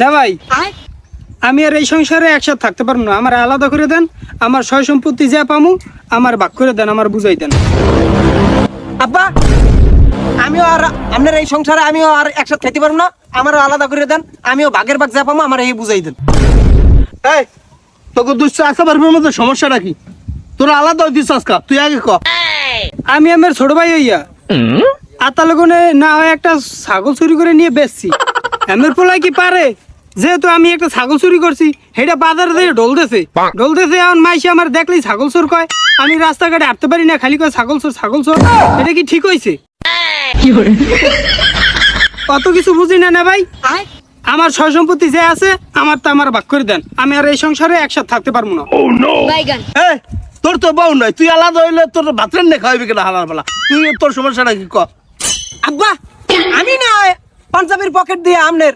না ভাই আমি আর এই সংসারে একসাথে থাকতে পারব না। আমার আলাদা করে দেন আমার সয় সম্পত্তি যা পামু আমার ভাগ করে দেন আমার বুঝাই দেন। আব্বা আমিও আর আপনার এই সংসারে আমিও আর একসাথে খেতে পারব না। আমারও আলাদা করে দেন আমিও ভাগের ভাগ যা পাবো আমার এই বুঝাই দেন। এই তোকে দুই চাষা বারবার মধ্যে সমস্যাটা কি তোরা আলাদা হইতিস আজকা তুই আগে ক। আমি আমার ছোট ভাই হইয়া আতা লগনে না হয় একটা ছাগল চুরি করে নিয়ে বেচছি। এমের পোলাই কি পারে? যেহেতু আমি একটা ছাগল চুরি করছি সেটা বাজারে দিয়ে ডলতেছে। ডলতেছে এখন মাইসে আমার দেখলেই ছাগল চোর কয়। আমি রাস্তাঘাটে হাঁটতে পারি না খালি কয় ছাগল চোর ছাগল চোর। এটা কি ঠিক হয়েছে কত কিছু বুঝি না না ভাই? আমার সয় সম্পত্তি যে আছে আমার তো আমার ভাগ করে দেন। আমি আর এই সংসারে একসাথে থাকতে পারব না। তোর তো বউ নয় তুই আলাদা হইলে তোর ভাতরেন নে খাওয়াবি কেনা হালার বেলা? তুই তোর সমস্যাটা কি ক? আব্বা আমি না পাঞ্জাবির পকেট দিয়ে আমনের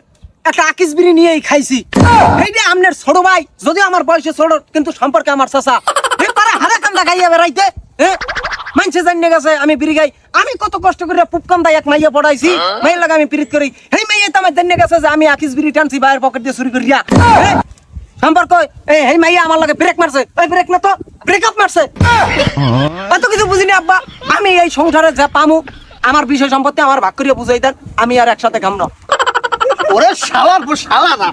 একটা আকিস বিড়ি নিয়েই খাইছি। এইটা আমনের ছোট ভাই, যদিও আমার বয়সে ছোট, কিন্তু সম্পর্কে আমার চাচা। এই পারে হারা কান্দা খাইয়া বেড়াইতে মানছে জানিয়ে গেছে, আমি বিড়ি খাই। আমি কত কষ্ট করে পুপকান দাই এক মাইয়া পড়াইছি। মাইয়ের লাগে আমি পিরিত করি। এই মাইয়া তো আমার জানিয়ে গেছে যে আমি আকিস বিড়ি টানছি বাইরের পকেট দিয়ে চুরি করিয়া? সম্পর্ক এই এই মাইয়া আমার লাগে ব্রেক মারছে। ওই ব্রেক না তো ব্রেকআপ মারছে। এত কিছু বুঝিনি, আব্বা। আমি এই সংসারে যা পামু আমার বিষয় সম্পত্তি আমার ভাগ করিয়া বুঝাই দেন, আমি আর একসাথে না ওরে শালার শালা শালারা